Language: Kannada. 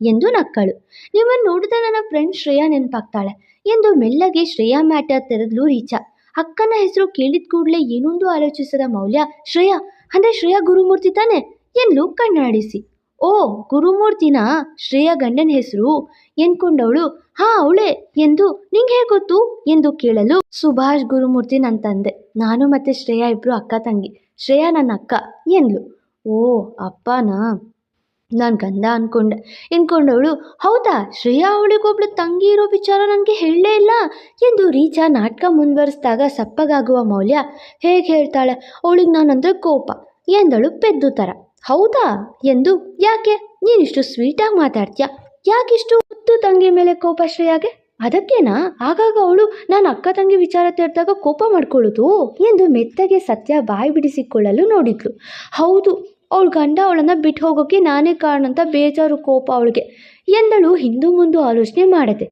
ಎಂದು ನಕ್ಕಳು. ನಿಮ್ಮನ್ನು ನೋಡಿದ ನನ್ನ ಫ್ರೆಂಡ್ ಶ್ರೇಯಾ ನೆನಪಾಗ್ತಾಳೆ ಎಂದು ಮೆಲ್ಲಗೆ ಶ್ರೇಯಾ ಮ್ಯಾಟರ್ ತೆರೆದ್ಲು ರೀಚಾ. ಅಕ್ಕನ ಹೆಸರು ಕೇಳಿದ ಕೂಡಲೇ ಏನೊಂದು ಆಲೋಚಿಸದ ಮೌಲ್ಯ, ಶ್ರೇಯಾ, ಅಂದ್ರೆ ಶ್ರೇಯಾ ಗುರುಮೂರ್ತಿ ತಾನೆ? ಎಂದು ಕಣ್ಣಾಡಿಸಿ. ಓ, ಗುರುಮೂರ್ತಿನಾ? ಶ್ರೇಯಾ ಗಂಡನ ಹೆಸರು? ಎನ್ಕೊಂಡವಳು ಹಾ, ಅವಳೆ ಎಂದು ನಿಂಗೆ ಹೇಗೆ ಗೊತ್ತು? ಎಂದು ಕೇಳಲು ಸುಭಾಷ್ ಗುರುಮೂರ್ತಿ ನನ್ನ ತಂದೆ. ನಾನು ಮತ್ತೆ ಶ್ರೇಯಾ ಇಬ್ರು ಅಕ್ಕ ತಂಗಿ. ಶ್ರೇಯಾ ನನ್ನ ಅಕ್ಕ ಎಂದ್ಲು. ಓ, ಅಪ್ಪನಾ? ನಾನು ಗಂಧ ಅನ್ಕೊಂಡೆ. ಎಂದ್ಕೊಂಡವಳು ಹೌದಾ? ಶ್ರೇಯಾ ಅವಳಿಗೊಬ್ಳು ತಂಗಿ ಇರೋ ವಿಚಾರ ನನಗೆ ಹೇಳಲೇ ಇಲ್ಲ? ಎಂದು ರೀಚಾ ನಾಟಕ ಮುಂದುವರಿಸಿದಾಗ ಸಪ್ಪಗಾಗುವ ಮೌಲ್ಯ ಹೇಗೆ ಹೇಳ್ತಾಳೆ? ಅವಳಿಗೆ ನಾನಂದ್ರೆ ಕೋಪ ಎಂದಳು ಪೆದ್ದು ಥರ ಹೌದಾ? ಎಂದು, ಯಾಕೆ? ನೀನಿಷ್ಟು ಸ್ವೀಟಾಗಿ ಮಾತಾಡ್ತೀಯ? ಯಾಕಿಷ್ಟು ಮುದ್ದು ತಂಗಿ ಮೇಲೆ ಕೋಪ ಶ್ರೇಯಾಗೆ? ಅದಕ್ಕೇನಾ? ಆಗಾಗ ಅವಳು ನಾನು ಅಕ್ಕ ತಂಗಿ ವಿಚಾರ ತೆರೆದಾಗ ಕೋಪ ಮಾಡ್ಕೊಳ್ಳೋದು? ಎಂದು ಮೆತ್ತಗೆ ಸತ್ಯ ಬಾಯಿ ಬಿಡಿಸಿಕೊಳ್ಳಲು ನೋಡಿದ್ಲು. ಹೌದು ಅವಳ ಗಂಡ ಅವಳನ್ನು ಬಿಟ್ಟು ಹೋಗೋಕ್ಕೆ ನಾನೇ ಕಾರಣ ಅಂತ ಬೇಜಾರು ಕೋಪ ಅವಳಿಗೆ. ಎಂದಳು ಹಿಂದೂ ಮುಂದು ಆಲೋಚನೆ ಮಾಡದೆ.